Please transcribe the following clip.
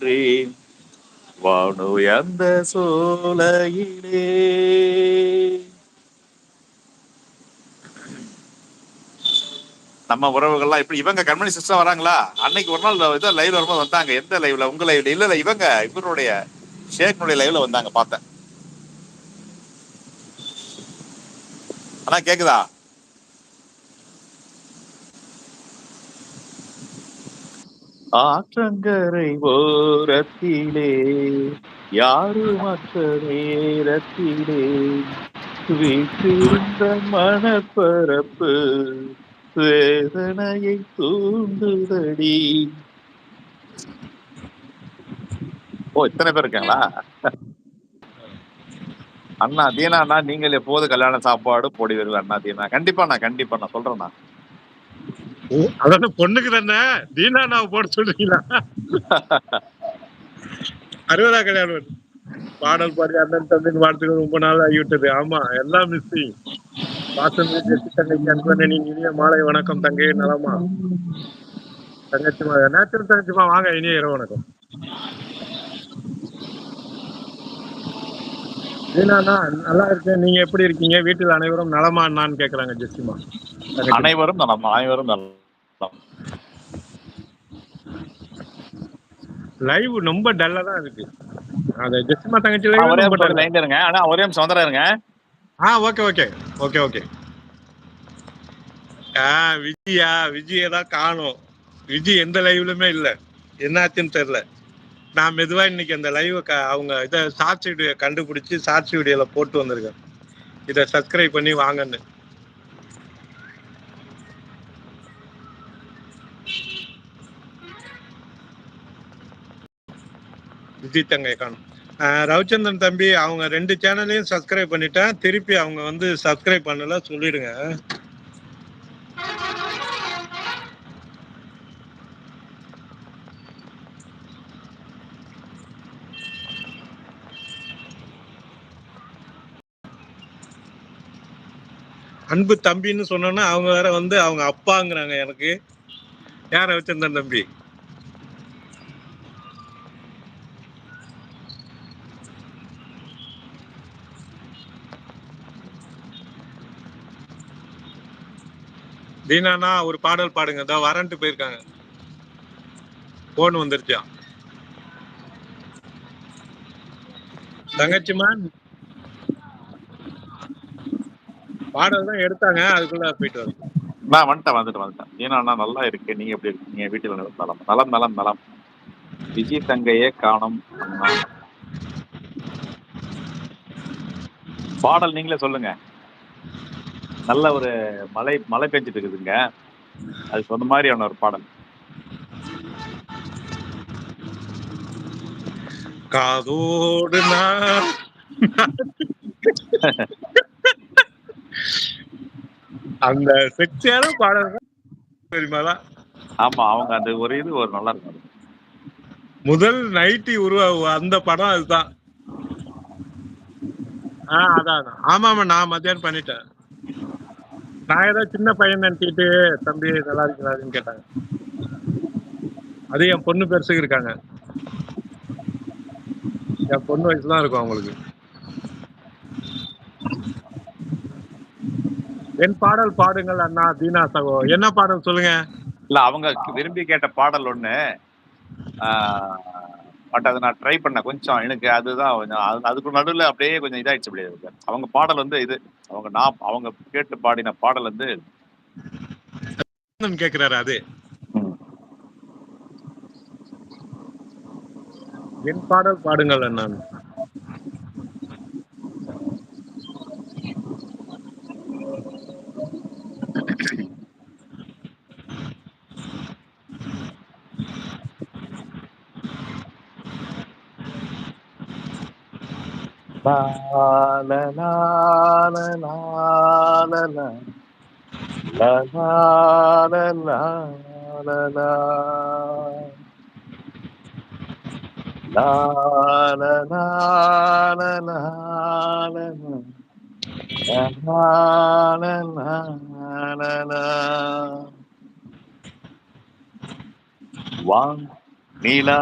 நின்றேன் வானுயர்ந்த சோலையிலே. நம்ம உறவுகள்லாம் இப்படி இவங்க கண்மணி சிஸ்டம் வராங்களா? அன்னைக்கு ஒரு நாள் இதை லைவ் வரும்போது வந்தாங்க. எந்த லைவ்ல உங்க லைவ்ல இல்ல இல்ல இவங்க இவருடைய ஷேக்னுடைய லைவ்ல வந்தாங்க பார்த்தேன். ஆனா கேக்குதா? ஆற்றங்கரை ஓரத்திலே யாருமற்ற நேரத்திலே? வீட்டிருந்த மனப்பரப்பு வேதனையை தூண்டுதடி. ஓ இத்தனை பேர் இருக்காங்களா? அண்ணா தீனா அண்ணா நீங்கள் எப்போது கல்யாண சாப்பாடு போடி வருவேன் அண்ணா தீனா. கண்டிப்பா நான் கண்டிப்பா நான் சொல்றேண்ணா அதாவது பொண்ணுக்கு தானே? தீனா நான் போட சொல்றீங்களா? அறுபதா கல்யாணம் பாடல் பாடி அண்ணன் தம்பின் வார்த்தைகள் ரொம்ப நாள் ஆகிவிட்டது. ஆமா எல்லாம் மிஸ்ஸிங் பாசம் தங்கச்சி அன்பனி இனிய மாலை வணக்கம் தங்கை நலமா? தங்கச்சிமா நேச்சுரல் தங்கச்சிமா வாங்க இனிய இரவு வணக்கம். தீனாண்ணா நல்லா இருக்கேன். நீங்க எப்படி இருக்கீங்க? வீட்டில் அனைவரும் நலமா அண்ணான்னு கேக்குறாங்க ஜெசிமா அனைவரும் நலம் அனைவரும் நலம். லைவ் ரொம்ப டல்லா தான் இருக்கு. அந்த ஜெசிமா தங்கச்சி லைவ் ஒரே டல்லா லைன்ல இருங்க. ஆனா ஒரே நிமிஷம் வந்துடுறேன் இருங்க. ஆ ஓகே ஓகே ஓகே ஓகே ஆ விஜயா விஜயை தான் காணும். விஜய் எந்த லைவ்லுமே இல்ல. என்னாச்சுன்னு தெரியல. நான் மெதுவா இன்னைக்கு அந்த லைவ் அவங்க இதை ஷார்ட்ஸ் வீடியோ கண்டுபிடிச்சு ஷார்ட்ஸ் வீடியோல போட்டு வந்திருக்கேன். இதை சப்ஸ்கிரைப் பண்ணி வாங்கன்னு. விஜய் தங்கை காணும். ஆஹ் ரவிச்சந்திரன் தம்பி அவங்க ரெண்டு சேனலையும் சப்ஸ்கிரைப் பண்ணிட்டேன். திருப்பி அவங்க வந்து சப்ஸ்கிரைப் பண்ணல சொல்லிடுங்க. அன்பு தம்பின்னு சொன்னோன்னா அவங்க வேற வந்து அவங்க அப்பாங்கிறாங்க எனக்கு. யார் ரவிச்சந்திரன் தம்பி? தீனானா ஒரு பாடல் பாடுங்க. தான் வரன்ட்டு போயிருக்காங்க. போன் வந்துருச்சா? தங்கச்சிமா பாடல் தான் எடுத்தாங்க. அதுக்குள்ள போயிட்டு வரும் நான் வந்துட்டேன் வந்துட்டு வந்துட்டேன். ஏன்னா அண்ணா நல்லா இருக்கு. நீங்க எப்படி இருக்கீங்க? வீட்டில் நலம் நலம் நலம் நலம் நலம். விஜய் தங்கையே காணும் பாடல் நீங்களே சொல்லுங்க. நல்ல ஒரு மழை மழை பெஞ்சிட்டு இருக்குதுங்க அது சொன்ன மாதிரியான ஒரு பாடல். காதோடு அந்த செக்ஸியான பாடல் தான் தெரியுமாடா ஆமா அவங்க அந்த ஒரு இது ஒரு நல்லா இருக்கும். முதல் நைட்டி உருவா அந்த படம் அதுதான். ஆ அதான் அதான். ஆமா ஆமா நான் மத்தியானம் பண்ணிட்டேன். நான் ஏதோ சின்ன பையன் நினைச்சிட்டு தம்பி நல்லா இருக்கிறாருன்னு கேட்டாங்க. அது என் பொண்ணு பெருசுக்கு இருக்காங்க என் பொண்ணு வயசு தான் இருக்கும் அவங்களுக்கு. என் பாடல் பாடுங்கள் அண்ணா தீனா சகோ. என்ன பாடல் சொல்லுங்க? இல்ல அவங்க விரும்பி கேட்ட பாடல் ஒண்ணு பட் அதை நான் ட்ரை பண்ணேன். கொஞ்சம் எனக்கு அதுதான் கொஞ்சம் அது- அதுக்கு நடுவில் அப்படியே கொஞ்சம் இதாயிடுச்சு அப்படியே. இருக்கு. அவங்க பாடல் வந்து இது அவங்க நான் அவங்க கேட்டு பாடின பாடல் வந்து கேக்குறாரு அது. என் பாடல் பாடுங்கள் அண்ணா. வாங் நீலா